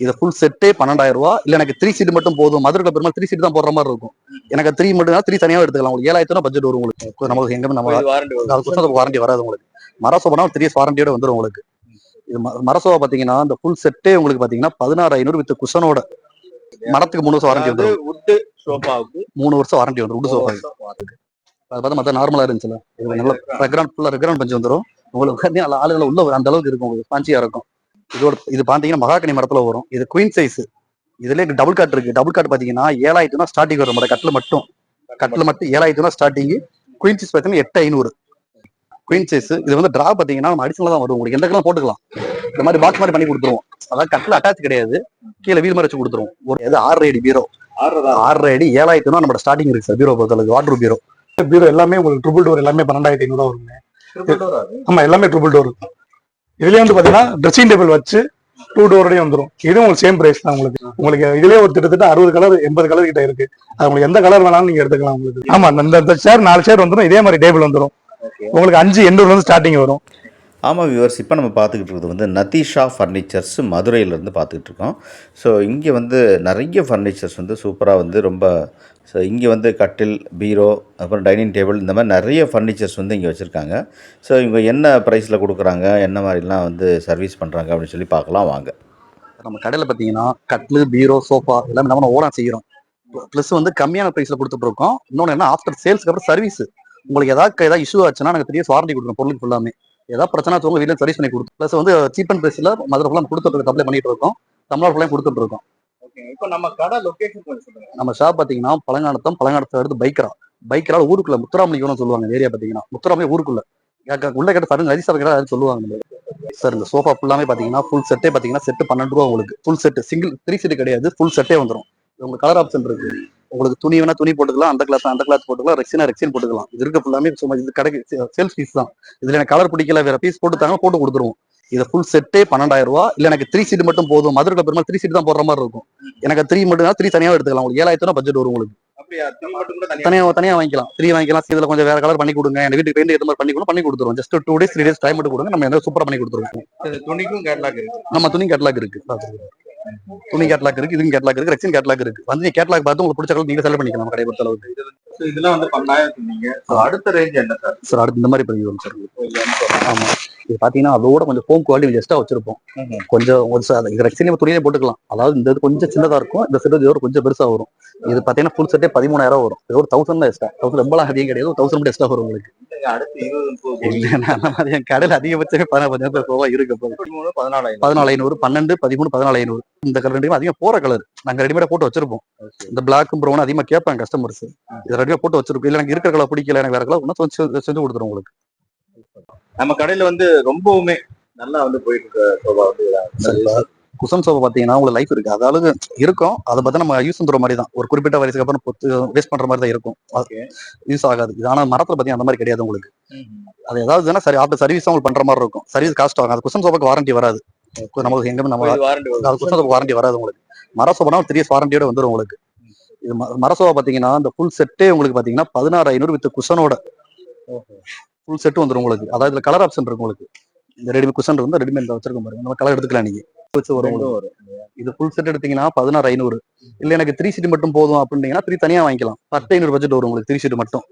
இது ஃபுல் செட்டே பன்னெண்டாயிரம் ரூபா இல்ல எனக்கு த்ரீ சீட் மட்டும் போதும். மதுரை பெருமாள் த்ரீ சீட் தான் போடுற மாதிரி இருக்கும். எனக்கு த்ரீ மட்டும் த்ரீ தனியாக எடுத்துக்கலாம். உங்களுக்கு ஏழாயிரத்து பட்ஜெட் வரும் உங்களுக்கு. நமக்கு எங்க நம்ம அது வாரண்டி வராது உங்களுக்கு. மரசோபனா த்ரீ இயர்ஸ் வாரண்டியோட வந்துடும் உங்களுக்கு. இது ம- மரசோபா பாத்தீங்கன்னா இந்த ஃபுல் செட்டே உங்களுக்கு பாத்தீங்கன்னா பதினாறு ஐநூறு வித் குஷனோட மரத்துக்கு மூணு வருஷம் வாரண்டி வந்துடும் சோஃபாவுக்கு மூணு வருஷம் வாரண்டி வந்துடும் உடு சோஃபா அது பார்த்தா மத்த நார்மலா இருந்துச்சுல இது நல்ல ரெக்ரான் ஃபுல்லா ரெக்ரான் பஞ்சு வந்துடும் உங்களுக்கு நல்ல ஆளுகளை உள்ள அந்த அளவுக்கு இருக்கும். உங்களுக்கு பாஞ்சியா இருக்கும். இதோட இது பாத்தீங்கன்னா மகாகனி மரத்துல வரும். இது குயின் சைஸ் இதுல டபுள் காட் இருக்கு. டபுள் காட் பாத்தீங்கன்னா ஏழாயிரத்து தான் ஸ்டார்டிங் வரும். நம்ம கட்டில் மட்டும். கட்டில் மட்டும் ஏழாயிரத்து தான் ஸ்டார்டிங் குயின் சைஸ் பாத்தீங்கன்னா எட்டு ஐநூறு. குயின் சைஸ் இது வந்து டிரா பாத்தீங்கன்னா நம்ம அடிஷனலா தான் வரும். உங்களுக்கு எந்த கலாம் போட்டுக்கலாம். இந்த மாதிரி பாக்ஸ் மாதிரி பண்ணி கொடுத்துருவோம். அதாவது கட்டில் அட்டாச் கிடையாது. கீழே வீல் மாதிரி வச்சு கொடுத்துருவோம். ஒரு இது ஆறு அடி பீரோ ஆறரை அடி ஏழாயிரத்து தான் நம்ம ஸ்டார்டிங் இருக்கு சார் பீரோ பொறுத்தளவுக்கு வாட்டர் பீரோ பீரோ எல்லாமே உங்களுக்கு ட்ரிபிள் டோர் எல்லாமே பன்னெண்டாயிரத்தி ஐநூறு வருங்க. ஆமா எல்லாமே ட்ரிபிள் டோர் இதுலயே வந்து பாத்தீங்கன்னா ட்ரெஸ்ஸிங் டேபிள் வச்சு டூ டோரோடய வந்துரும். இதுவும் உங்களுக்கு சேம் பிரைஸ் தான் உங்களுக்கு. உங்களுக்கு இதுலயே ஒரு கிட்டத்தட்ட அறுபது கலர் எண்பது கலர் கிட்ட இருக்கு. அது உங்களுக்கு எந்த கலர் வேணாலும் நீங்க எடுத்துக்கலாம் உங்களுக்கு. ஆமா இந்த- சேர் நாலு சேர் வந்துரும் இதே மாதிரி டேபிள் வந்துரும். உங்களுக்கு அஞ்சு எண்ணூறுல இருந்து ஸ்டார்டிங் வரும். ஆமாம் வியூவர்ஸ் இப்போ நம்ம பார்த்துக்கிட்டு இருக்கிறது வந்து நதீஷா ஃபர்னிச்சர்ஸ் மதுரையிலேருந்து பார்த்துக்கிட்டு இருக்கோம். ஸோ இங்கே வந்து நிறைய ஃபர்னிச்சர்ஸ் வந்து சூப்பராக வந்து ரொம்ப ஸோ இங்கே வந்து கட்டில் பீரோ அப்புறம் டைனிங் டேபிள் இந்த மாதிரி நிறைய ஃபர்னிச்சர்ஸ் வந்து இங்கே வச்சுருக்காங்க. ஸோ இவங்க என்ன ப்ரைஸில் கொடுக்குறாங்க என்ன மாதிரிலாம் வந்து சர்வீஸ் பண்ணுறாங்க அப்படின்னு சொல்லி பார்க்கலாம் வாங்க. நம்ம கடையில் பார்த்தீங்கன்னா கட்லு பீரோ சோஃபா எல்லாமே நம்ம ஓனா செய்கிறோம் ப்ளஸ் வந்து கம்மியான ப்ரைஸில் கொடுத்துட்ருக்கோம் இன்னொன்று என்ன ஆஃப்டர் சேல்ஸ்க்கு அப்புறம் சர்வீஸ் உங்களுக்கு ஏதாவது ஏதாவது இஷ்யூ ஆச்சுன்னா நாங்கள் பெரிய வாரண்டி கொடுக்குறோம் பொருளுக்கு ஃபுல்லாமே ஏதாவது பிரச்சனை உங்கள் வீட்டில் சர்வீஸ் பண்ணி கொடுத்து ப்ளஸ் வந்து சீப் அண்ட் ப்ரைஸில் மதுரை ஃபுல்லாக கொடுத்துட்டு அப்ளை பண்ணிட்டு இருக்கோம். தமிழ்நாடு ஃபுல்லாக கொடுத்துட்டு இருக்கோம். இப்போ நம்ம கடை லொகேஷன் கொஞ்சம் சொல்லுங்க. நம்ம ஷாப் பாத்தீங்கன்னா பழங்காலத்தம் பழங்காலத்தை அடுத்து பைக்கரா பைக்கரா ஊருக்குள்ள முத்துராமலிங்கம்னு சொல்லுவாங்க ஏரியா பாத்தீங்கன்னா. முத்துராமலி ஊருக்குள்ள? உள்ள கிட்ட சடங்கு அரிசா கிட்ட சொல்லுவாங்க சார் இந்த சோஃபா ஃபுல்லாமே பாத்தீங்கன்னா ஃபுல் செட்டே பாத்தீங்கன்னா செட்டு பன்னெண்டு ரூபா உங்களுக்கு. Full set single three set கிடையாது ஃபுல் செட்டே வந்துரும். உங்களுக்கு கலர் ஆப்ஷன் இருக்கு. உங்களுக்கு துணி வேணா துணி போட்டுக்கலாம் அந்த கிளாஸ் அந்த கிளாஸ் போட்டுக்கலாம் ரெக்ஸினா ரெக்ஸின் போட்டுக்கலாம். இது இருக்க ஃபுல்லாமே சும்மா இது கடைக்கு சேல்ஸ் பீஸ் தான். இதுல எனக்கு கலர் பிடிக்கல வேற பீஸ் போட்டு தாங்க போட்டு கொடுத்துருவோம். இது ஃபுல் செட்டே பன்னெண்டாயிரம் ரூபா. இல்ல எனக்கு த்ரீ சீட் மட்டும் போதும். மதுரை பெருமாள் த்ரீ சீட் தான் போடுற மாதிரி இருக்கும். எனக்கு த்ரீ மட்டும் த்ரீ தனியாக எடுத்துக்கலாம். உங்களுக்கு ஏழாயிரத்து பட்ஜெட் வரும் உங்களுக்கு. கூட தனியா? வாங்கிக்கலாம். த்ரீ வாங்கிக்கலாம். இதுல கொஞ்சம் வேற கலர் பண்ணி கொடுங்க. எங்க வீட்டுக்கு பெயிண்ட் ஏற்ற மாதிரி பண்ணி கொடுங்க. பண்ணி கொடுத்துருவோம். Just two days three days time மட்டும் கொடுங்க. நம்ம எந்த சூப்பரா பண்ணி கொடுத்துருவோம். துணிக்கும் கேட்லாக் இருக்கு. நம்ம துணி கேட்லாக் இருக்கு. துணி கேட்லாக் இருக்கு இதுவும் கேட்லாக் இருக்கு ரெக்ஸின் கேட்லாக் இருக்கு. வந்து கேட்லாக் பார்த்து உங்களுக்கு பிடிச்ச கலர் நீங்க செலக்ட் பண்ணிக்கலாம் கடை பொறுத்த அளவுக்கு. இதெல்லாம் வந்து பன்னெண்டாயிரம் சொன்னீங்க அடுத்த ரேஞ்ச் என்ன சார் சார் அடுத்து இந்த மாதிரி பண்ணி வரும் சார் ஆமா. இது பாத்தீங்கன்னா அதோட கொஞ்சம் ஃபோம் குவாலிட்டி எக்ஸ்ட்ரா வச்சிருப்போம். கொஞ்சம் ஒரு ச- இது ரெக்ஸின் துணியே போட்டுக்கலாம். அதாவது இந்த இது கொஞ்சம் சின்னதா இருக்கும் இந்த செட் இதோட கொஞ்சம் பெருசா வரும். இது பாத்தீங்கன்னா ஃபுல் செட்டே பதிமூணாயிரம் வரும். இது ஒரு தௌசண்ட் தான் எக்ஸ்ட்ரா தௌசண்ட் ரொம்ப அதிகம் கிடையாது தௌசண்ட் மட்டும் எக்ஸ்ட்ா வரும் உங்களுக்கு. அந்த மாதிரி என் கடையில அதிகபட்சமே பதினாறு ரூபா இருக்கு பதினாலு ஐநூறு. பன்னெண்டு பதிமூணு பதினாலு ஐநூறு. இந்த கலர் ரெண்டுமே அதிகம் போற கலர் நாங்க ரெடிமேடா போட்டு வச்சிருப்போம். இந்த பிளாக்கும் ப்ரௌன் அதிகமா கேட்பாங்க கஸ்டமர்ஸ் இது ரெடியா போட்டு வச்சிருப்போம். இல்ல எனக்கு இருக்கிற கலர் பிடிக்கல எனக்கு வேற கலர் செஞ்சு செஞ்சு கொடுத்துரும் உங்களுக்கு. நம்ம கடையில வந்து ரொம்பவுமே நல்லா வந்து போயிட்டு இருக்க சோபா வந்து இதெல்லாம். குசன் சோபா பாத்தீங்கன்னா உங்களுக்கு லைஃப் இருக்கு. அதாவது இருக்கும். அதை பார்த்தா நம்ம யூஸ் பண்ற மாதிரி தான் ஒரு குறிப்பிட்ட வயசுக்கு அப்புறம் பொத்து வேஸ்ட் பண்ற மாதிரி தான் இருக்கும். யூஸ் ஆகாது. இது ஆனா மரத்துல பாத்தீங்கன்னா அந்த மாதிரி கிடையாது உங்களுக்கு. அது ஏதாவது சரி ஆஃப்டர் சர்வீஸ் உங்களுக்கு பண்ற மாதிரி இருக்கும். சர்வீஸ் காஸ்ட் ஆகும். அது குசன் சோபாக்கு வாரண்டி வராது. நமக்கு எங்க நம்ம. அது குசன் வாரண்டி வராது உங்களுக்கு. மர சோபானா த்ரீ இயர்ஸ் வாரண்டியோட வந்துரும் உங்களுக்கு. இது மர சோபா பாத்தீங்கன்னா இந்த ஃபுல் செட்டே உங்களுக்கு பாத்தீங்கன்னா பதினாறு ஐநூறு வித் குஷனோட ஃபுல் செட் வந்துரும் உங்களுக்கு. அதாவது இதுல கலர் ஆப்ஷன் இருக்கு உங்களுக்கு. இந்த ரெடிமேட் குஷன் வந்து ரெடிமேட் வச்சிருக்கோம் பாருங்க. நம்ம கலர் எடுத்துக்கலாம் வச்சு வரும். இது ஃபுல் செட் எடுத்தீங்கன்னா பதினாறு ஐநூறு. இல்ல எனக்கு த்ரீ சீட் மட்டும் போதும் அப்படின்னீங்கன்னா த்ரீ தனியா வாங்கிக்கலாம். பத்து ஐநூறு பட்ஜெட் வரும் உங்களுக்கு த்ரீ சீட் மட்டும்.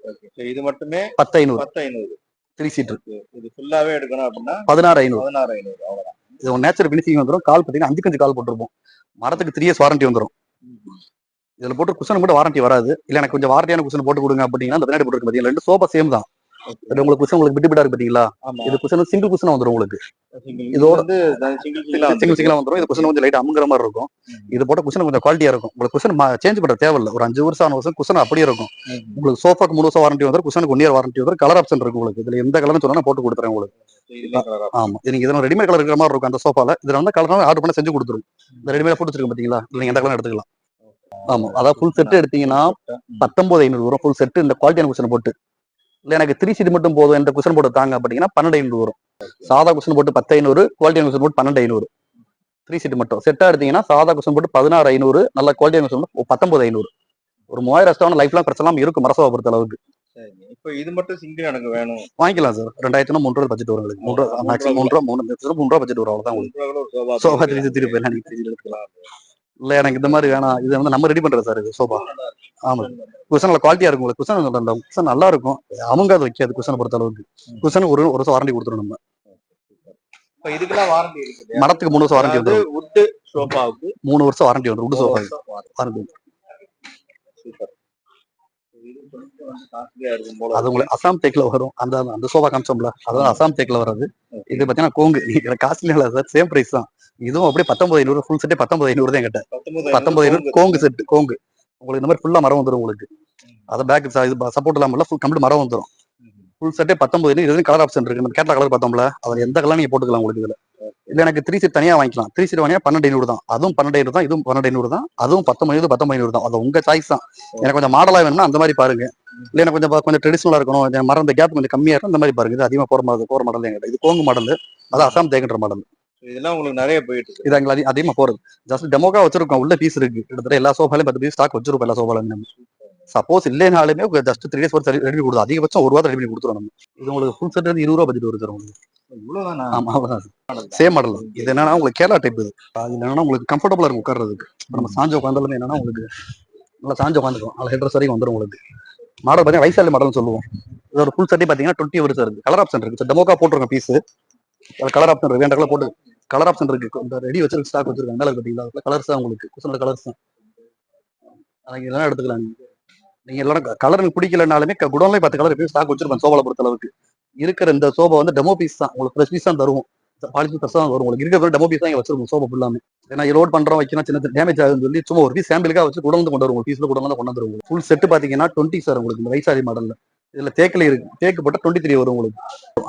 இது மட்டுமே பத்து ஐநூறு. பத்து ஐநூறு. த்ரீ சீட் இது ஃபுல்லாவே எடுக்கணும் அப்படின்னா பதினாறு ஐநூறு. பதினாறு ஐநூறு. அவ்வளவுதான். இது நேச்சர் பினிஷிங் வந்துரும். கால் பார்த்தீங்கன்னா அஞ்சு கஞ்சு கால் போட்டிருப்போம். மரத்துக்கு த்ரீ இயர்ஸ் வாரண்டி வந்துரும். இதுல போட்டு குஷன் மட்டும் வாரண்டி வராது. இல்ல எனக்கு கொஞ்சம் வாரண்டியான குஷன் போட்டு கொடுங்க அப்படின்னா அந்த பின்னாடி போட்டுருக்கு பாத்தீங்களா? ரெண்டு சோபா சேம் தான். உங்களுக்கு குஷன் உங்களுக்கு விட்டு விட்டா இருக்கு பாத்தீங்களா இது குஷன் சிங்கிள் குஷன் வந்துரும் உங்களுக்கு. இதோட- இது வந்து சிங்கிள் சிங்கிளா வந்துரும். இது குஷன் கொஞ்சம் லைட் அமுங்குற மாதிரி இருக்கும். இது போட்ட குஷன் கொஞ்சம் குவாலிட்டியா இருக்கும். உங்களுக்கு குஷன் சேஞ்ச் பண்ண தேவையில்ல. ஒரு அஞ்சு வருஷம் ஆன வருஷம் குஷன் அப்படியே இருக்கும். உங்களுக்கு சோஃபாக்கு மூணு வருஷம் வாரண்டி வந்துரும். குஷனுக்கு ஒன் இயர் வாரண்டி வந்துரும். கலர் ஆப்ஷன் இருக்கு உங்களுக்கு. இதுல எந்த கலர்னு சொன்னா போட்டு கொடுத்துறேன் உங்களுக்கு. ஆமா. நீங்க இதெல்லாம் ரெடிமேட் கலர் இருக்கிற மாதிரி இருக்கும் அந்த சோஃபால இதுல வந்து கலர் ஆர்டர் பண்ண செஞ்சு கொடுத்துரும். இந்த ரெடிமேட் போட்டு வச்சிருக்கோம் பாத்தீங்களா நீங்க எந்த கலர் எடுத்துக்கலாம். ஆமா. அதாவது ஃபுல் செட் எடுத்தீங்கன்னா பத்தொன்பது ஐநூறு வரும். ஃபுல் செட் இந்த குவாலிட்டியான குஷன் போட்டு. இல்ல எனக்கு த்ரீ சீட் மட்டும் போதும் இந்த குஷன் போட்டு தாங்க அப்படின்னா பன்னெண்டு ஐநூறு வரும். சாதா குஷன் போட்டு பத்து ஐநூறு குவாலிட்டியான குஷன் போட்டு பன்னெண்டு ஐநூறு. த்ரீ சீட் மட்டும். செட்டா எடுத்தீங்கன்னா சாதா குஷன் போட்டு பதினாறு ஐநூறு நல்ல குவாலிட்டியான குஷன் போட்டு பத்தொன்பது ஐநூறு. ஒரு மூவாயிரம் ரூபாய் லைஃப் லாங் பிரச்சனை இருக்கும் மரசோவை பொறுத்த அளவுக்கு. இப்போ இது மட்டும் சிங்கிள் எனக்கு வேணும். வாங்கிக்கலாம் சார் ரெண்டாயிரத்தி மூணு ரூபா பட்ஜெட் வரும் உங்களுக்கு ரூபா மேக்ஸிமம் மூணு ரூபா மூணு மூணு ரூபா பட்ஜெட் வரும். அவ்வளவுதான் உங்களுக்கு. சோஃபா திருப்பி திருப்பி இல்ல எனக்கு இந்த மாதிரி வேணாம். இது வந்து நம்ம ரெடி பண்றது சார் இது சோஃபா ஆமா. குஷன் நல்ல குவாலிட்டியா இருக்கும் உங்களுக்கு குஷன் அந்த குஷன் நல்லா இருக்கும். அவங்க அது வைக்காது குஷனை பொறுத்த அளவுக்கு. குஷன் ஒரு ஒரு வருஷம் வாரண்டி கொடுத்துரும் நம்ம. இதுக்கெல்லாம் வாரண்டி மரத்துக்கு மூணு வருஷம் வாரண்டி சோஃபாவுக்கு மூணு வருஷம் வாரண்டி வந்துடும் உடு சோஃபா வாரண்டி சூப்பர். அது உங்களுக்கு அசாம் தேக்கில் வரும். அந்த அந்த சோஃபா காமிச்சோம்ல அதான் அசாம் தேக்கில் வர்றது இது பார்த்தீங்கன்னா கோங்கு. இதுல காஸ்ட்லி இல்லை சார். சேம் பிரைஸ் தான். இதுவும் அப்படியே பத்தொன்பது ஐநூறு ஃபுல் செட்டே பத்தொன்பது ஐநூறு தான் என்கிட்ட. பத்தொன்பது ஐநூறு கோங்கு செட் கோங்கு. உங்களுக்கு இந்த மாதிரி ஃபுல்லா மரம் வந்துடும் உங்களுக்கு. அது பேக் இது சப்போர்ட் இல்லாமல் ஃபுல் கம்ப்ளீட் மரம் வந்துடும் ஃபுல் செட்டே பத்தொன்பது ஐநூறு கலர் ஆப்ஷன் இருக்கு. நம்ம கேட்டா கலர் பார்த்தோம்ல அதில் எந்த கலர் நீங்க போட்டுக்கலாம் உங்களுக்கு இதுல. இல்ல எனக்கு த்ரீ சீட் தனியா வாங்கிக்கலாம். த்ரீ சீட் வாங்கினா பன்னெண்டு ஐநூறு தான். அதுவும் பன்னெண்டு ஐநூறு தான் இதுவும் பன்னெண்டு ஐநூறு தான். அதுவும் பத்தொன்பது பத்தொன்பது ஐநூறு தான். அது உங்க சாய்ஸ் தான். எனக்கு கொஞ்சம் மாடலா வேணும்னா அந்த மாதிரி பாருங்க. இல்ல எனக்கு கொஞ்சம் கொஞ்சம் ட்ரெடிஷனலா இருக்கணும். மரம் கேப் கொஞ்சம் கம்மியா இருக்கும் அந்த மாதிரி பாருங்க. இது அதிகமா போற மாதிரி போற மாடல் எங்கிட்ட இது கோங்கு மாடல் அது அசாம் தேக்கின்ற மாடல் இதெல்லாம் உங்களுக்கு நிறைய போயிட்டு இருக்கு இது எங்களுக்கு அதிகமா போறது. ஜஸ்ட் டெமோக்கா வச்சிருக்கோம். உள்ள பீஸ் இருக்கு. கிட்டத்தட்ட எல்லா சோஃபாலையும் பத்து பீஸ் ஸ்டாக் வச்சிருப்போம் எல்லா சோஃபாலையும் நம்ம சப்போஸ் இல்லைனாலுமே ஜஸ்ட் த்ரீ டேஸ் ரெடி பண்ணி கொடுத்தோம் அதிகபட்சம் ஒரு வாரம் ரெடி பண்ணி கொடுத்துருவோம் நம்ம. இது உங்களுக்கு ஃபுல் செட் வந்து இருபது ரூபா பட்ஜெட் வருது உங்களுக்கு. இவ்வளவுதானா? ஆமா அவ்வளவுதான் சேம் மாடல் இது என்னன்னா உங்களுக்கு கேரளா டைப் இது. என்னன்னா உங்களுக்கு கம்ஃபர்டபுளா இருக்கும் உட்கார்றதுக்கு. நம்ம சாஞ்சு உட்காந்தாலுமே என்னன்னா உங்களுக்கு நல்லா சாஞ்சு உட்காந்துக்கும் நல்லா ஹெட்ரஸ் வரைக்கும் வந்துடும் உங்களுக்கு. மாடல் பார்த்தீங்கன்னா வைசாலி மாடல்னு சொல்லுவோம். இது ஒரு ஃபுல் செட்டே பார்த்தீங்கன்னா டுவெண்ட்டி வருஷம் இருக்கு. கலர் ஆப்ஷன் இருக்கு. டெமோக்கா போட்டிருக்கோம் பீஸ் கலர் ஆப்ஷன் இருக்கு. வேண்ட கலர் போட்டு கலர் ஆப்ஷன் இருக்கு. இந்த ரெடி வச்சிருக்க ஸ்டாக் வச்சிருக்காங்க மேலே பார்த்தீங்களா கலர்ஸ் தான் உங்களுக்கு. குசனோட கலர்ஸ் தான். அதுக்கு எல்லாம் எடுத்துக்கலாம் நீங்க. நீங்க எல்லாரும் கலர் பிடிக்கலனாலுமே குடோன்லேயே பத்து கலர் எப்பயும் ஸ்டாக் வச்சிருப்பேன் சோபால பொறுத்த அளவுக்கு. இருக்கிற இந்த சோபா வந்து டெமோ பீஸ் தான். உங்களுக்கு ஃப்ரெஷ் பீஸ் தான் தருவோம். பாலிசி ஃப்ரெஷ் தான் வரும். உங்களுக்கு இருக்கிற டெமோ பீஸ் தான் இங்க வச்சிருக்கோம் சோபா ஃபுல்லாமே ஏன்னா லோட் பண்றோம் வைக்கணும் சின்ன டேமேஜ் ஆகுதுன்னு சொல்லி சும்மா ஒரு பீஸ் சாம்பிளுக்காக வச்சு வந்து கொண்டு வரும் பீஸ்ல குடந்து கொண்டு வந்துருவோம். ஃபுல் செட் பாத்தீங்கன்னா டுவெண்ட்டி சார் உங்களுக்கு இந்த வயசாரி மாடல்ல இதுல தேக்கில் இருக்கு தேக்கு போட்டால் டுவெண்ட்டி த்ரீ வரும் உங்களுக்கு.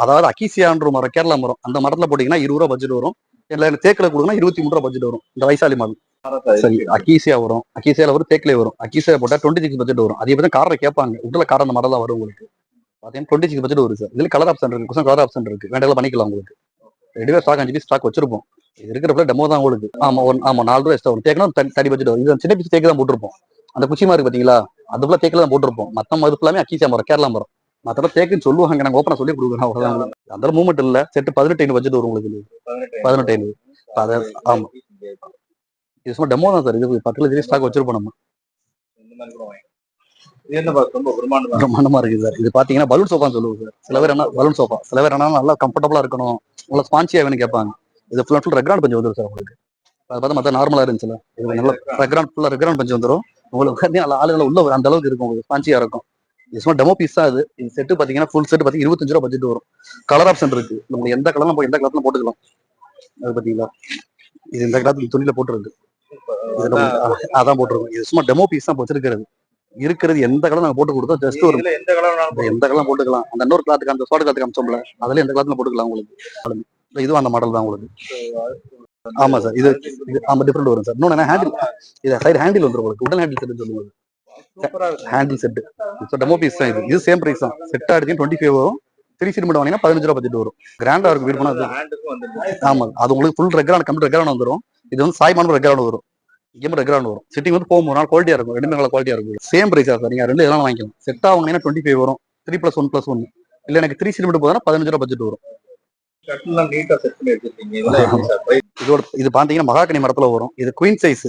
அதாவது அக்கீசியான்ற மரம் கேரளா மரம் அந்த மரத்துல போட்டீங்கன்னா இருபது ரூபா பட்ஜெட் வரும். இல்ல தேக்கில் கொடுங்கன்னா இருபத்தி மூணு ரூபா பட்ஜெட் வரும். இந்த வைசாலி மாடல் சரி அக்கீசியா வரும். அக்கீசியால வரும் தேக்கிலே வரும். அக்கீசியா போட்டா டுவெண்ட்டி சிக்ஸ் பட்ஜெட் வரும். அதே பத்தி காரை கேட்பாங்க உள்ள கார் அந்த மாடல் தான் வரும் உங்களுக்கு. பாத்தீங்கன்னா டுவெண்ட்டி சிக்ஸ் பட்ஜெட் வரும் சார் இதுல கலர் ஆப்ஷன் இருக்கு குசம் கலர் ஆப்ஷன் இருக்கு. வேண்டாம் பண்ணிக்கலாம் உங்களுக்கு. ரெடிவே ஸ்டாக் அஞ்சு பீஸ் ஸ்டாக் வச்சிருப்போம். இது இருக்கிறப்ப டெமோ தான் உங்களுக்கு. ஆமா ஒரு ஆமா நாலு ரூபா எக்ஸ்ட்ரா வரும். தேக்கணும் தனி தனி பட்ஜெட் வரும். இது சின்ன பீஸ் தேக்கு தான் போட்டிருப்போம். அந்த குச்சிமா இருக்கு பாத்தீங்களா? அது ஃபுல்லா தேக்கில தான் போட்டிருப்போம். மத்த மது ஃபுல்லாமே அக்கீசியா மரம் கேரளா மரம். மத்தெல்லாம் தேக்குன்னு சொல்லுவாங்க. நாங்க ஓப்பனா சொல்லி கொடுக்குறோம். அந்த மூமெண்ட் இல்ல. செட்டு பதினெட்டு ஐநூறு பட்ஜெட் வரும் உங்களுக்கு. பதினெட்டு ஐநூறு. அதை ஆமா. இது சும்மா டெமோ தான் சார் இது பத்து லட்சம் ஸ்டாக் வச்சிருப்போம் நம்ம. பிரம்மாண்டமா இருக்கு. சார் இது பாத்தீங்கன்னா பலூன் சோஃபான்னு சொல்லுவோம் சார் சில பேர் என்ன பலூன் சோஃபா சில பேர் என்ன நல்லா கம்ஃபர்டபுளா இருக்கணும். நல்லா ஸ்பான்சியா வேணும் கேட்பாங்க. இது ஃபுல் ஃபுல் ரெக்ரான் பஞ்சு வந்துடும் சார் உங்களுக்கு. அது பார்த்தா மத்த நார்மலா இருந்துச்சுல இது நல்லா ரெக்ரான் ஃபுல்லா ரெக்ரான் பஞ்சு வந்துடும் உங்களுக்கு வந்து நல்லா ஆளுகளை உள்ள ஒரு அந்த அளவுக்கு இருக்கும் உங்களுக்கு ஸ்பான்சியா இருக்கும். இது சும்மா டெமோ பீஸ் தான் இது இது செட்டு பாத்தீங்கன்னா ஃபுல் செட் பாத்தீங்கன்னா இருபத்தஞ்சு ரூபா பட்ஜெட் வரும். கலர் ஆப்ஷன் இருக்கு. உங்களுக்கு எந்த கலர்லாம் எந்த கலர்ல போட்டுக்கலாம். அது பாத்தீங்களா இது இந்த கலர் துணியில போட்டுருக்கு நம்ம- அதான். போட்டிருக்கோம். இது சும்மா டெமோ பீஸ் தான் வச்சிருக்கிறது. இருக்கிறது எந்த கலர் நாங்க போட்டு கொடுத்தோம்? ஜஸ்ட் ஒரு எந்த கலர் போட்டுக்கலாம். அந்த இன்னொரு கிளாத்துக்கு அந்த சோட கிளாத்துக்கு அமிச்சோம்ல அதுல எந்த கிளாத்ல போட்டுக்கலாம் உங்களுக்கு. இதுவும் அந்த மாடல் தான் உங்களுக்கு. ஆமா சார். இது இது ஆமா டிஃபரெண்ட் வரும் சார். இன்னொன்னு ஹேண்டில் இது சைடு ஹேண்டில் வந்துரும் உங்களுக்கு. உடல் ஹேண்டில் செட் சொல்லுவாங்க. Handle set so demo piece தான் இது. இது சேம் பிரைஸ் தான். செட் ஆடிச்சு டுவெண்ட்டி ஃபைவ் வரும். த்ரீ சீட் மட்டும் வாங்கினா பதினஞ்சு ரூபா பட்ஜெட் வரும். கிராண்டா இருக்கும் வீடு போனால் ஹேண்டுக்கும் வந்து ஆமா. அது உங்களுக்கு ஃபுல் ரெக்ரான் கம்ப்ளீட் ரெக்ரான் வந்துரும். இது வந்து சாய்மான ரெக்ரான் வரும். இங்கே ரெக்ரான் வரும். சிட்டிங் வந்து போகும். நாள் குவாலிட்டியா இருக்கும். ரெண்டுமே நல்லா குவாலிட்டியா இருக்கும். Same price sir. நீங்க ரெண்டு இதெல்லாம் வாங்கிக்கலாம். செட்டா வாங்கினீங்கன்னா டுவெண்ட்டி ஃபைவ் வரும். Three plus one plus one இல்ல எனக்கு த்ரீ சீட் மட்டும் போதுனா பதினஞ்சு ரூபா பட்ஜெட் வரும். இதோட இது பாத்தீங்கன்னா மகாகனி மரத்துல வரும். இது குயின் சைஸ்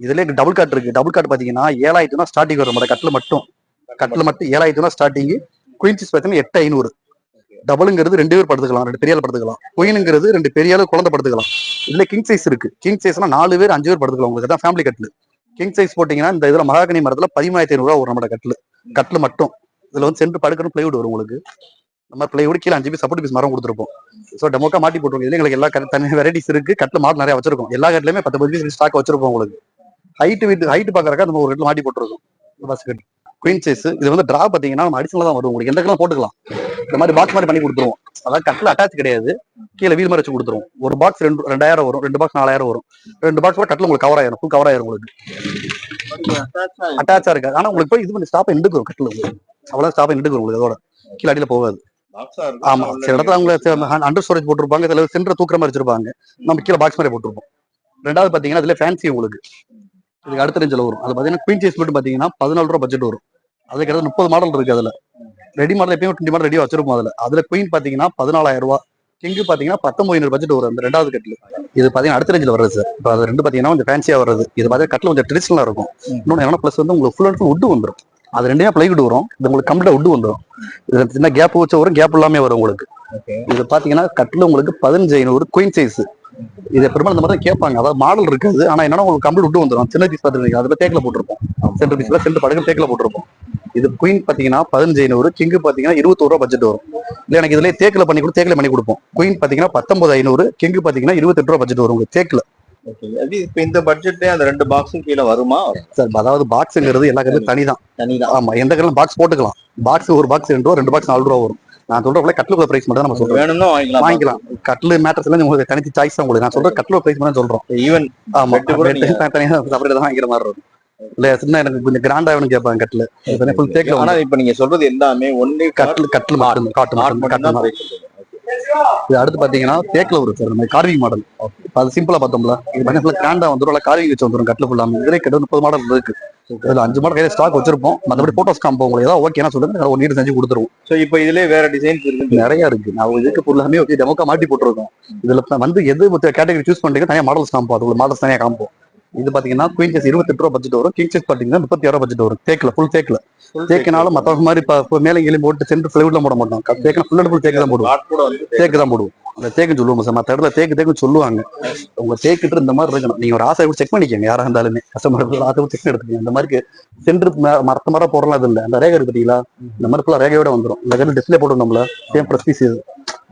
இதுல டபுள் காட் இருக்கு. டபுள் காட் பாத்தீங்கன்னா ஏழாயிரத்துனா ஸ்டார்டிங் வரும். நம்ம கட்டில் மட்டும். கட்டில் மட்டும் ஏழாயிரத்துனா ஸ்டார்டிங் குயின் சைஸ் பாத்தீங்கன்னா எட்டு ஐநூறு. டபுளுங்கிறது ரெண்டு பேர் படுத்துக்கலாம். ரெண்டு பெரிய ஆள் படுத்துக்கலாம். குயினுங்கிறது ரெண்டு பெரிய குழந்தை படுத்துக்கலாம். இதுல கிங் சைஸ் இருக்கு. கிங் சைஸ்னா நாலு பேர் அஞ்சு பேர் படுத்துக்கலாம். உங்களுக்கு தான் ஃபேமிலி கட்டில். கிங் சைஸ் போட்டீங்கன்னா இந்த இதுல மகாகனி மரத்துல பதிமூணாயிரத்தி ஐநூறு ரூபா வரும் நம்ம கட்டில். கட்டில் மட்டும். இதுல வந்து சென்று படுக்கணும் பிளைவுட் வரும் உங்களுக்கு. நம்ம பிள்ளையோட கீழே அஞ்சு பீஸ் சப்போர்ட் பீஸ் மரம் கொடுத்துருப்போம். ஸோ டெமோக்கா மாட்டி போட்டுருக்கோம் இதுல எங்களுக்கு எல்லா தனி வெரைட்டிஸ் இருக்கு. கட்டில் மாடு நிறைய வச்சிருக்கோம். எல்லா கட்டிலுமே பத்து பத்து பீஸ் ஸ்டாக் வச்சிருப்போம் உங்களுக்கு. ஹைட் வீட்டு ஹைட் பாக்குறக்கா நம்ம ஒரு கட்டில் மாட்டி போட்டுருக்கோம். பஸ் கட் குயின் சைஸ் இது வந்து டிரா பாத்தீங்கன்னா நம்ம அடிஷனலா தான் வரும். உங்களுக்கு எந்த போட்டுக்கலாம். இந்த மாதிரி பாக்ஸ் மாதிரி பண்ணி கொடுத்துருவோம். அதாவது கட்டில் அட்டாச் கிடையாது. கீழே வீல் மாதிரி வச்சு கொடுத்துருவோம். ஒரு பாக்ஸ் ரெண்டு ரெண்டாயிரம் வரும். ரெண்டு பாக்ஸ் நாலாயிரம் வரும். ரெண்டு பாக்ஸ் கூட கட்டில் உங்களுக்கு கவர் ஆயிரும். ஃபுல் கவர் ஆயிரும் உங்களுக்கு. அட்டாச்சா இருக்காது. ஆனா உங்களுக்கு போய் இது பண்ணி ஸ்டாப் எடுக்கிறோம் கட்டில் உங்களுக்கு அவ்வளவு ஸ்டாப் எடுக்கிறோம் உங்களுக்கு அதோட. கீழே அடியில போகாது. ஆமா சில இடத்துல அவங்க அண்டர் ஸ்டோரேஜ் போட்டிருப்பாங்க இதுல சென்டர் தூக்குற மாதிரி வச்சிருப்பாங்க. நம்ம கீழே பாக்ஸ் மாதிரி போட்டிருப்போம். ரெண்டாவது பாத்தீங்கன்னா அதுல ஃபேன்சி உங்களுக்கு. இதுக்கு அடுத்த ரேஞ்சில் வரும். அது பாத்தீங்கன்னா குயின் சைஸ் மட்டும் பாத்தீங்கன்னா பதினாலு ரூபா பட்ஜெட் வரும். அதுல கிட்ட முப்பது மாடல் இருக்கு அதுல. ரெடி மாடல் எப்பயும் டுவெண்ட்டி மாடல் ரெடியா வச்சிருப்போம் அதுல. அதுல குயின் பாத்தீங்கன்னா பதினாலாயிரம் ரூபாய் கிங்கு பாத்தீங்கன்னா பத்தொன்பது பட்ஜெட் வரும் அந்த ரெண்டாவது கட்டில் இது பாத்தீங்கன்னா அடுத்த ரேஞ்சில் வருது சார் இப்போ அது ரெண்டு பாத்தீங்கன்னா கொஞ்சம் ஃபேன்சியா வருது இது பாத்தீங்கன்னா கட்டில் கொஞ்சம் ட்ரெடிஷனலா இருக்கும். இன்னொன்று என்ன ப்ளஸ் வந்து உங்களுக்கு ஃபுல் அண்ட் ஃபுல் உட் வந்துடும் அது ரெண்டையும் பிளைவுட் வரும் இது உங்களுக்கு கம்ப்ளீட் உட் வந்துடும் இதுல சின்ன கேப் வச்ச வரும் கேப் இல்லாம வரும் உங்களுக்கு. இது பாத்தீங்கன்னா கட்டில் உங்களுக்கு பதினஞ்சு ஐநூறு குயின் சைஸ் இது பெரும்பாலும் இந்த மாதிரி தான் கேட்பாங்க. அதாவது மாடல் இருக்காது. ஆனா என்னன்னா உங்களுக்கு கம்ப்ளீட் விட்டு வந்துடும் சின்ன பீஸ் பார்த்துருக்கீங்க அதுல தேக்கில் போட்டிருப்போம். சென்டர் பீஸ்ல சென்டர் படகு தேக்கில் போட்டிருப்போம். இது குயின் பாத்தீங்கன்னா பதினஞ்சு ஐநூறு கிங்கு பாத்தீங்கன்னா இருபத்தோரு ரூபா பட்ஜெட் வரும். இல்ல எனக்கு இதுல தேக்கில் பண்ணி கொடுத்து தேக்கில் பண்ணி கொடுப்போம். குயின் பாத்தீங்கன்னா பத்தொன்பது ஐநூறு கிங்கு பாத்தீங்கன்னா இருபத்தெட்டு ரூபா பட்ஜெட் வரும் உங்களுக்கு தேக்கில். இப்போ இந்த பட்ஜெட்லயே அந்த ரெண்டு பாக்ஸும் கீழே வருமா? சார் அதாவது பாக்ஸுங்கிறது எல்லா கடையும் தனி தான் தனிதான். ஆமா எந்த கடையிலும் பாக்ஸ் போட்டுக்கலாம். பாக்ஸ் ஒரு பாக்ஸ் ரெண்டு ரூபா ரெண்டு பாக்ஸ் நாலு ரூபா வரும். நான் சொல்ற கட்டிலுக்குள்ள பிரைஸ் மட்டும் தான் நம்ம சொல்றோம். வேணும்னா வாங்கிக்கலாம். வாங்கிக்கலாம். கட்லு மேட்டர்ஸ் எல்லாம் உங்களுக்கு தனித்து சாய்ஸ் தான் உங்களுக்கு. நான் சொல்ற கட்லு பிரைஸ் மட்டும் சொல்றோம். ஈவன் ஆமா செப்பரேட் தான் வாங்கிற மாதிரி இருக்கும். இல்ல சின்ன எனக்கு கொஞ்சம் கிராண்டா வேணும் கேட்பாங்க கட்ல ஃபுல் தேக்கில் ஆனா இப்ப நீங்க சொல்றது எல்லாமே ஒன்லி கட்லு கட்லு மட்டும் காட்டு நாட் மட்டும் மட்டும் தான் கட்டு இது அடுத்து பாத்தீங்கன்னா தேக்கில் வரும் சார் மாதிரி கார்விங் மாடல் அது சிம்பிளா பார்த்தோம்ல. இது பார்த்தீங்கன்னா கிராண்டா வந்துடும் கார்விங் வச்சு வந்துடும் கட்லு ஃபுல்லாம இதுல கிட்ட முப்பது மாடல் இருக்கு. இதுல அஞ்சு மாடல் கையில ஸ்டாக் வச்சிருப்போம். மற்றபடி போட்டோஸ் காம்போ உங்களுக்கு ஏதாவது ஓகேனா சொல்லுங்க. ஒரு நீட் செஞ்சு கொடுத்துருவோம். சோ இப்போ இதுலயே வேற டிசைன்ஸ் இருக்கு. நிறைய இருக்கு. நான் இதுக்கு ஃபுல்லாமே வச்சு டெமோக்கா மாட்டி போட்டிருக்கோம். இதுல வந்து எது கேட்டகரி சூஸ் பண்றீங்க தனியா மாடல்ஸ் காம்போ அது மாடல்ஸ் தனியா காம்போ இது பாத்தீங்கன்னா குயின் செஸ் இருபத்தெட்டு ரூபா பட்ஜெட் வரும். கிங் செஸ் பாத்தீங்கன்னா முப்பத்தி ஆறு பட்ஜெட் வரும். தேக்கில் ஃபுல் தேக்கில். தேக்கினாலும் மத்தவங்க மாதிரி இப்ப மேலே கீழே போட்டு சென்டர் ஃபிளைவுட்ல போட மாட்டோம் தேக்கினா ஃபுல் அண்ட் ஃபுல் தேக்கு தான் போடுவோம் தேக்கு. தான் போடுவோம். அந்த தேக்குன்னு சொல்லுவோம் சார். மற்ற இடத்துல தேக்கு தேக்குன்னு சொல்லுவாங்க. உங்க தேக்கிட்டு இந்த மாதிரி இருக்கணும். நீங்க ஒரு ஆசை கூட செக் பண்ணிக்கோங்க. யாரா இருந்தாலுமே. கஸ்டமர் ஆசை செக் எடுத்துக்கங்க. இந்த மாதிரி சென்டர் மரத்த மரம் போடலாம் அது இல்லை. அந்த ரேகை இருக்கு பாத்தீங்களா? இந்த மாதிரி ஃபுல்லா ரேகையோட வந்துடும் இந்த கடையில் டிஸ்பிளே போட்டு நம்மள. சேம் ப்ரெஸ் பீஸ்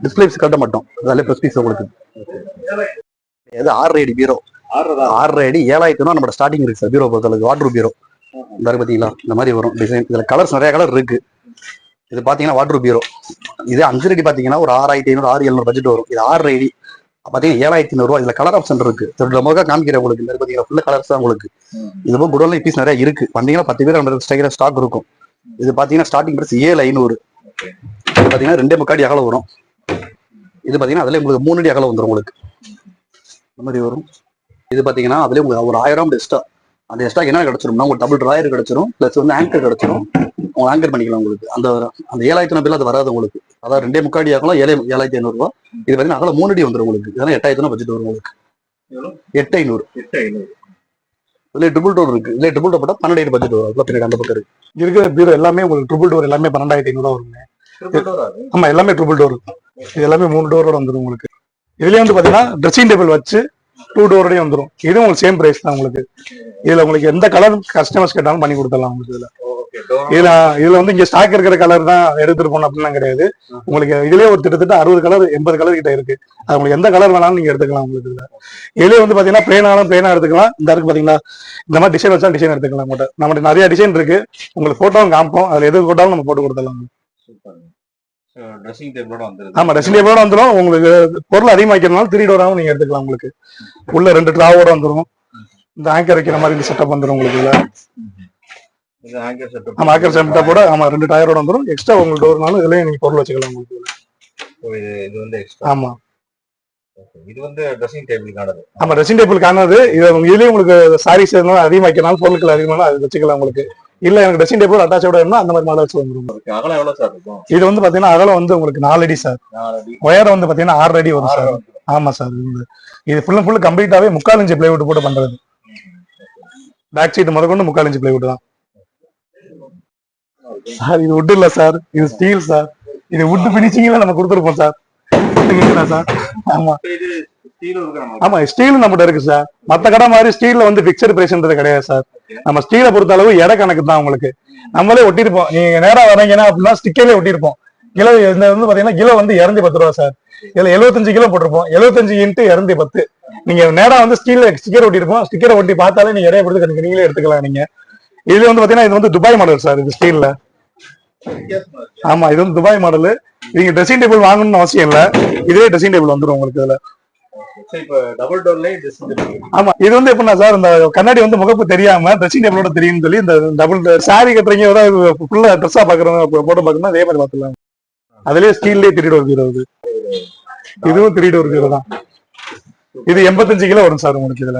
டிஸ்பிளே கட்ட மாட்டோம். அதிலே ப்ரெஸ் பீஸ் உங்களுக்கு. இது ஆறு அடி பீரோ ஆறரை. அடி ஏழாயிரத்தி ரூபா நம்ம ஸ்டார்டிங் இருக்கு சார் பீரோ பொறுத்தளவுக்கு வாட்ரு பீரோ இந்த இருக்கு இந்த மாதிரி வரும். டிசைன் இதுல கலர்ஸ் நிறைய கலர் இருக்கு. இது பாத்தீங்கன்னா வாட்ரு பீரோ இது அஞ்சு அடி பாத்தீங்கன்னா ஒரு ஆறாயிரத்தி ஐநூறு ஆறு எழுநூறு பட்ஜெட் வரும். இது ஆறு அடி. பாத்தீங்கன்னா ஏழாயிரத்தி ஐநூறு இதுல கலர் ஆப்ஷன் இருக்கு. ரெண்டு காமிக்கிறேன் உங்களுக்கு. இந்த பாத்தீங்கன்னா ஃபுல்லா கலர்ஸ் தான் உங்களுக்கு. இது போக குடோன்ல பீஸ் நிறைய இருக்கு. வந்தீங்கன்னா பத்து பேர் நம்ம ஸ்டைல ஸ்டாக் இருக்கும். இது பாத்தீங்கன்னா ஸ்டார்டிங் பிரைஸ் ஏழு ஐநூறு. இது பாத்தீங்கன்னா ரெண்டே முக்காடி அகலம் வரும். இது பாத்தீங்கன்னா அதுல உங்களுக்கு மூணு அடி அகலம் வந்துடும் உங்களுக்கு. இந்த மாதிரி வரும். இது பாத்தீங்கன்னா அதுல உங்களுக்கு ஒரு ஆயிரம் எக்ஸ்ட்ரா அந்த எக்ஸ்ட்ரா என்ன கிடைச்சிரும்னா உங்களுக்கு டபுள் ட்ராயர் கிடைச்சிரும் பிளஸ் வந்து ஆங்கர் கிடைச்சிரும். உங்க ஆங்கர் பண்ணிக்கலாம் உங்களுக்கு. அந்த அந்த ஏழாயிரத்தி ஐநூறு அது வராது உங்களுக்கு. அதாவது ரெண்டே முக்காடி ஆகலாம் ஏழை ஏழாயிரத்தி ஐநூறு ரூபா. இது பாத்தீங்கன்னா அகலம் மூணு அடி வந்துரும் உங்களுக்கு. இதெல்லாம் எட்டாயிரத்தி பட்ஜெட் வரும் உங்களுக்கு? எட்டு ஐநூறு. எட்டு ஐநூறு. இதுல ட்ரிபிள் டோர் இருக்கு. இதுல ட்ரிபிள் டோர் போட்டா பன்னெண்டு பட்ஜெட் வரும். பின்னாடி அந்த பக்கம் இருக்கு. இருக்கிற பீரோ எல்லாமே உங்களுக்கு ட்ரிபிள் டோர் எல்லாமே பன்னெண்டாயிரத்தி ஐநூறுவா வருங்க? ஆமா எல்லாமே ட்ரிபிள் டோர் இது எல்லாமே மூணு டோரோட வந்துடும் உங்களுக்கு. இதுலயே வந்து பாத்தீங்கன்னா ட்ரெஸ்ஸிங் டேபிள் வச்சு டூ டோரோடய வந்துடும் இதுவும் உங்களுக்கு சேம் பிரைஸ் தான் உங்களுக்கு. இதுல உங்களுக்கு எந்த கலர் கஸ்டமர்ஸ் கேட்டாலும் பண்ணி கொடுத்துடலாம் உங்களுக்கு இதுல. இதுல இதுல வந்து இங்க ஸ்டாக் இருக்கிற கலர் தான் எடுத்துட்டு போகணும் அப்படிலாம் கிடையாது. உங்களுக்கு இதுலயே ஒரு கிட்டத்தட்ட அறுபது கலர் எண்பது கலர் கிட்ட இருக்கு. அது உங்களுக்கு எந்த கலர் வேணாலும் நீங்க எடுத்துக்கலாம் உங்களுக்கு இதுல. இதுலயே வந்து பாத்தீங்கன்னா பிளேனாலும் பிளேனா எடுத்துக்கலாம். இந்த இருக்கு பாத்தீங்களா இந்த மாதிரி டிசைன் வச்சா டிசைன் எடுத்துக்கலாம் உங்கள்கிட்ட நம்மகிட்ட நிறைய டிசைன் இருக்கு. உங்களுக்கு போட்டோவும் காமிப்போம். அதுல எது போட்டாலும் நம்ம போட்டு கொடுத்துடலாம். Table ஓட வந்துருது. ஆமா ட்ரெஸ்ஸிங் டேபிளோட வந்துடும் உங்களுக்கு பொருள் அதிகமாக்கிறதுனால த்ரீ டோராவும் நீங்க எடுத்துக்கலாம் உங்களுக்கு உள்ள ரெண்டு டிராவோட வந்துடும் இந்த ஆங்கர் வைக்கிற மாதிரி இந்த செட்டப் வந்துடும் உங்களுக்கு இதுல. ஆமா ஆங்கர் செட்டப்போட ஆமா ரெண்டு டயரோட வந்துடும் எக்ஸ்ட்ரா உங்களுக்கு டோர்னாலும் இதுலயே நீங்க பொருள் வச்சுக்கலாம் உங்களுக்கு இது வந்து extra. ஆமா. இது வந்து dressing table கானது. ஆமா ட்ரெஸ்ஸிங் டேபிள் காணது இது இதுலயே உங்களுக்கு சாரீஸ் எதுவும் அதிகமாக்கினாலும் பொருட்கள் அதிகமானாலும் அது வச்சுக்கலாம் உங்களுக்கு இல்ல எனக்கு ட்ரெஸ்ஸிங் டேபிள் அட்டாச்சோட இருந்தா அந்த மாதிரி மாடல்ஸ் வந்துடும். அகலம் எவ்வளவு சார் இருக்கும்? இது வந்து பாத்தீங்கன்னா அகலம் வந்து உங்களுக்கு நாலு அடி சார். உயரம் வந்து பாத்தீங்கன்னா ஆறு அடி வரும் சார். ஆமா சார் இது ஃபுல் அண்ட் ஃபுல் கம்ப்ளீட்டாவே முக்கால் இன்ச்சு பிளைவுட் போட்டு பண்றது. பேக் சீட் முதற்கொண்டு முக்கால் இன்ச்சு பிளைவுட் தான். சார் இது wood இல்ல சார் இது ஸ்டீல் சார் இது wood பினிஷிங்ல நம்ம கொடுத்துருப்போம் சார் சார் ஆமா. ஆமா ஸ்டீல் நம்மகிட்ட இருக்கு சார் மத்த கடை மாதிரி ஸ்டீல்ல வந்து பிக்சர் பிரைஸ்ன்றது கிடையாது சார் நம்ம ஸ்டீலை பொறுத்த அளவு எடை கணக்கு தான் உங்களுக்கு. நம்மளே ஒட்டிருப்போம் நீங்க நேரா வரீங்கன்னா அப்படின்னா ஸ்டிக்கர்லயே ஒட்டிருப்போம். கிலோ இந்த வந்து பாத்தீங்கன்னா கிலோ வந்து இரநூத்தி பத்து ரூபா சார் இதுல எழுபத்தஞ்சு கிலோ போட்டிருப்போம். எழுபத்தஞ்சு இன்ட்டு இரநூத்தி பத்து. நீங்க நேரா வந்து ஸ்டீல்ல ஸ்டிக்கர் ஒட்டிருப்போம் ஸ்டிக்கரை ஒட்டி பார்த்தாலே நீங்க எடையை பொறுத்து கணக்கு நீங்களே எடுத்துக்கலாம் நீங்க. இது வந்து பாத்தீங்கன்னா இது வந்து துபாய் மாடல் சார் இது ஸ்டீல்ல ஆமா இது வந்து துபாய் மாடல் நீங்க ட்ரெஸ்ஸிங் டேபிள் வாங்கணும்னு அவசியம் இல்ல. இதே ட்ரெஸ்ஸிங் டேபிள் வந்துடும் உங்களுக்கு இதுல. ஆமா இது வந்து எப்படின்னா சார் இந்த கண்ணாடி வந்து முகப்பு தெரியாம ட்ரெஸ்ஸிங் டேபிளோட தெரியும்னு சொல்லி இந்த டபுள் சாரி கட்டுறீங்க ஏதாவது ஃபுல்லா ட்ரெஸ்ஸா பாக்குறவங்க போட்டு பாக்கணும் அதே மாதிரி பாத்துலாம் அதுலயே ஸ்டீல்லே த்ரீ டோர் பீரோ இது இதுவும் த்ரீ டோர் பீரோ தான் இது எண்பத்தஞ்சு கிலோ வரும் சார் உங்களுக்கு இதுல.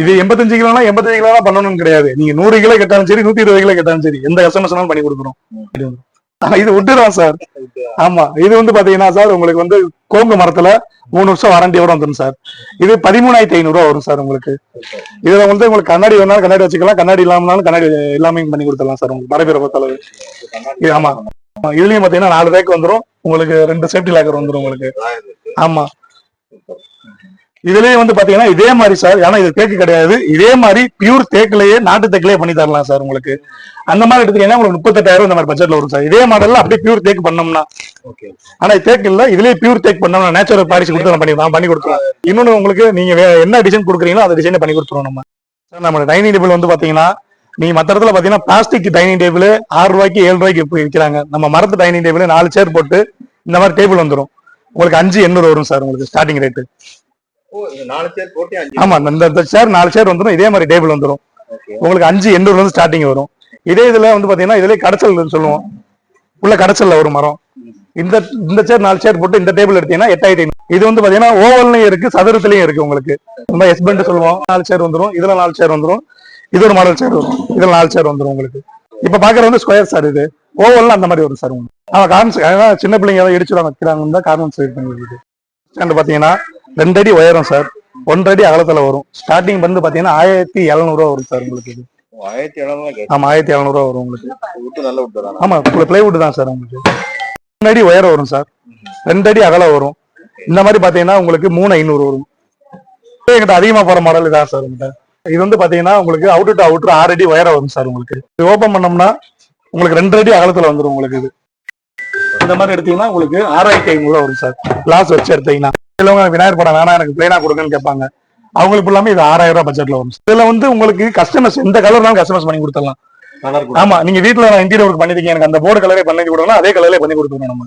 இது எண்பத்தஞ்சு கிலோனா எண்பத்தஞ்சு கிலோ பண்ணணும்னு கிடையாது. நீங்க நூறு கிலோ கேட்டாலும் சரி நூத்தி இருபது கிலோ கேட்டாலும் சரி. எந்த கஸ்டமர்ஸ்னாலும் பண்ணி கொடுக்குறோம் ஆனா, இது விட்டுதான் சார். ஆமா இது வந்து பாத்தீங்கன்னா சார் உங்களுக்கு வந்து கோங்கு மரத்துல மூணு வருஷம் வாரண்டியோட வந்துடும் சார். இது பதிமூணாயிரத்தி ஐநூறு ரூபா வரும் சார் உங்களுக்கு. இதுல வந்து உங்களுக்கு கண்ணாடி வேணாலும் கண்ணாடி வச்சுக்கலாம் கண்ணாடி இல்லாமனாலும் கண்ணாடி எல்லாமே பண்ணி கொடுத்துடலாம் சார் உங்களுக்கு. மரபீரை பொறுத்தளவு இது ஆமா. இதுலயும் பாத்தீங்கன்னா நாலு ரேக் வந்துரும். உங்களுக்கு ரெண்டு சேஃப்டி லாக்கர் வந்துடும் உங்களுக்கு. ஆமா. இதுலயே வந்து பாத்தீங்கன்னா இதே மாதிரி சார் ஏன்னா இது தேக்கு கிடையாது. இதே மாதிரி பியூர் தேக்குலயே நாட்டு தேக்குலயே பண்ணி தரலாம் சார் உங்களுக்கு. அந்த மாதிரி எடுத்துட்டீங்கன்னா உங்களுக்கு முப்பத்தெட்டாயிரம் இந்த மாதிரி பட்ஜெட்ல வரும் சார் இதே மாடல்ல அப்படியே பியூர் தேக்கு பண்ணோம்னா. ஓகே ஆனா தேக்கு இல்ல. இதுலயே பியூர் தேக் பண்ணோம்னா நேச்சுரல் பாரிஸ் கொடுத்து நம்ம பண்ணி பண்ணி கொடுத்துருவோம் இன்னொன்னு உங்களுக்கு நீங்க என்ன டிசைன் கொடுக்குறீங்களோ அந்த டிசைனை பண்ணி கொடுத்துருவோம் நம்ம. சார் நம்ம டைனிங் டேபிள் வந்து பாத்தீங்கன்னா நீங்க மத்த இடத்துல பாத்தீங்கன்னா பிளாஸ்டிக் டைனிங் டேபிள் ஆறு ரூபாய்க்கு ஏழு ரூபாய்க்கு விற்கிறாங்க நம்ம மரத்து டைனிங் டேபிள் நாலு சேர் போட்டு இந்த மாதிரி டேபிள் வந்துரும். உங்களுக்கு அஞ்சு எண்ணூறு வரும் சார் உங்களுக்கு ஸ்டார்டிங் ரேட்டு ஆமா இந்த- இந்த சேர் நாலு சேர் வந்துரும் இதே மாதிரி டேபிள் வந்துரும். ஓகே. உங்களுக்கு அஞ்சு எண்ணூறுல இருந்து ஸ்டார்டிங் வரும். இதே இதுல வந்து பாத்தீங்கன்னா இதுல கடைச்சல் சொல்லுவோம். உள்ள கடைச்சல்ல வரும் மரம். இந்த இந்த சேர் நாலு சேர் போட்டு இந்த டேபிள் எடுத்தீங்கன்னா எட்டாயிரத்தி ஐநூறு. இது வந்து பாத்தீங்கன்னா ஓவல்லையும் இருக்கு சதுரத்துலயும் இருக்கு உங்களுக்கு. நம்ம எஸ்பெண்ட் சொல்லுவோம். நாலு சேர் வந்துரும் இதுல நாலு சேர் வந்துரும் இது ஒரு மாடல் சேர் வரும். இதுல நாலு சேர் வந்துரும் உங்களுக்கு. இப்ப பாக்குறது வந்து ஸ்கொயர் சார் இது. ஓவல்ல அந்த மாதிரி வரும் சார் உங்களுக்கு. ஆமா காரணம் சின்ன பிள்ளைங்க ஏதாவது இடிச்சுடாங்க வைக்கிறாங்க தான் காரணம் ஸ்டாண்ட் பாத்தீங்கன்னா ரெண்டு அடி உயரம் சார் ஒன்றரை அடி அகலத்துல வரும். ஸ்டார்டிங் வந்து பாத்தீங்கன்னா ஆயிரத்தி எழுநூறுவா வரும் சார் உங்களுக்கு இது. ஆயிரத்தி எழுநூறு ஆமா ஆயிரத்தி எழுநூறுவா வரும் உங்களுக்கு. ஆமா பிளைவுட் தான் சார் உங்களுக்கு. ரெண்டு அடி உயரம் வரும் சார் ரெண்டு அடி அகலம் வரும். இந்த மாதிரி பாத்தீங்கன்னா உங்களுக்கு மூணு ஐநூறு வரும். என்கிட்ட அதிகமா போற மாடல் இதான் சார் உங்கள்கிட்ட இது வந்து பாத்தீங்கன்னா உங்களுக்கு அவுட் டு அவுட்ரு ஆறு அடி உயரம் வரும் சார் உங்களுக்கு. இது ஓபன் பண்ணோம்னா உங்களுக்கு ரெண்டு அடி அகலத்துல வந்துரும் உங்களுக்கு இது. இந்த மாதிரி எடுத்தீங்கன்னா உங்களுக்கு ஆறாயிரத்தி ஐநூறு வரும் சார் கிளாஸ் வச்சு எடுத்தீங்கன்னா. சிலவங்க விநாயகர் படம் வேணாம் எனக்கு பிளைனா கொடுங்கன்னு கேட்பாங்க. அவங்களுக்கு இல்லாம இது ஆறாயிரம் ரூபாய் பட்ஜெட்ல வரும். இதுல வந்து உங்களுக்கு கஸ்டமர்ஸ் எந்த கலர்னாலும் கஸ்டமர்ஸ் பண்ணி கொடுத்துடலாம். ஆமா நீங்க வீட்ல நான் இன்டீரியர் ஒர்க் பண்ணிருக்கீங்க எனக்கு அந்த போர்டு கலரே பண்ணி கொடுக்கணும் அதே கலர்ல பண்ணி கொடுத்துருவோம் நம்ம.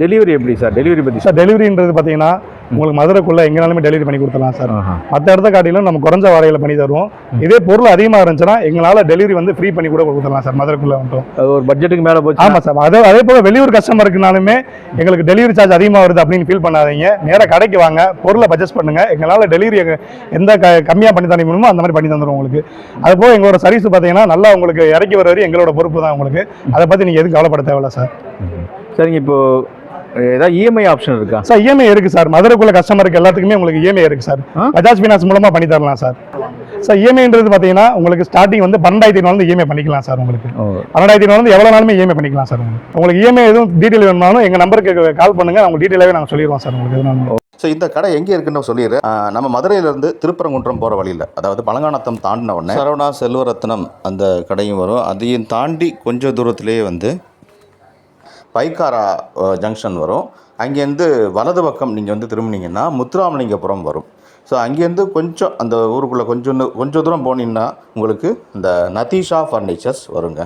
டெலிவரி எப்படி சார் டெலிவரி பற்றி சார் டெலிவரின்றது பாத்தீங்கன்னா உங்களுக்கு மதுரைக்குள்ள எங்கனாலுமே டெலிவரி பண்ணி கொடுத்துடலாம் சார். மற்ற இடத்த காட்டிலும் நம்ம குறைஞ்ச வாடகையில பண்ணி தருவோம். இதே பொருள் அதிகமா இருந்துச்சுன்னா எங்களால டெலிவரி வந்து ஃப்ரீ பண்ணி கூட கொடுத்துடலாம் சார் மதுரைக்குள்ள அது ஒரு பட்ஜெட்டுக்கு மேலே போச்சு ஆமா சார் அதே அதே போல வெளியூர் கஸ்டமருக்குனாலுமே எங்களுக்கு டெலிவரி சார்ஜ் அதிகமா வருது அப்படின்னு ஃபீல் பண்ணாதீங்க. நேரா கடைக்கு வாங்க பொருளை பர்ச்சேஸ் பண்ணுங்க. எங்களால டெலிவரி எந்த க- கம்மியா பண்ணி தர முடியுமோ அந்த மாதிரி பண்ணி தந்துரும் உங்களுக்கு. அது போக எங்களோட சர்வீஸ் பாத்தீங்கன்னா நல்லா உங்களுக்கு இறக்கி வர வரையும் எங்களோட பொறுப்பு தான் உங்களுக்கு. அதை பத்தி நீங்க எதுவும் கவலைப்பட தேவையில்ல சார். சரிங்க இப்போ ஏதாவது இஎம்ஐ ஆப்ஷன் இருக்கா? சார் இஎம்ஐ இருக்கு சார். மதுரைக்குள்ள கஸ்டமருக்கு எல்லாத்துக்குமே உங்களுக்கு இஎம்ஐ இருக்கு சார். ஆ? பஜாஜ் ஃபினான்ஸ் மூலமா பண்ணி தரலாம் சார். சார் இஎம்ஐன்றது பாத்தீங்கன்னா உங்களுக்கு ஸ்டார்டிங் வந்து பன்னெண்டாயிரத்தி ஐநூறு இஎம்ஐ பண்ணிக்கலாம் சார் உங்களுக்கு. பன்னெண்டாயிரத்தி ஐநூறு எவ்வளவு நாளுமே இஎம்ஐ பண்ணிக்கலாம் சார் உங்களுக்கு. உங்களுக்கு இஎம்ஐ எதுவும் டீட்டெயில் வேணும்னாலும் எங்க நம்பருக்கு கால் பண்ணுங்க அவங்க டீட்டெயிலாவே நாங்க சொல்லிடுவோம் சார் உங்களுக்கு எதுனாலும் ஸோ இந்த கடை எங்கே இருக்குன்னு சொல்லிடுறேன். நம்ம மதுரையிலேருந்து திருப்பரங்குன்றம் போகிற வழியில் அதாவது பழங்கானத்தம் தாண்டின உடனே சரவணா செல்வரத்னம் அந்த கடையும் வரும். அதையும் தாண்டி கொஞ்சம் தூரத்திலேயே வந்து பைக்காரா ஜங்ஷன் வரும். அங்கேருந்து வலது பக்கம் நீங்கள் வந்து திரும்பினீங்கன்னா முத்துராமலிங்கபுரம் வரும். ஸோ அங்கேருந்து கொஞ்சம் அந்த ஊருக்குள்ளே கொஞ்சம் கொஞ்சம் தூரம் போனீங்கன்னா உங்களுக்கு இந்த நதீஷா ஃபர்னிச்சர்ஸ் வருங்க.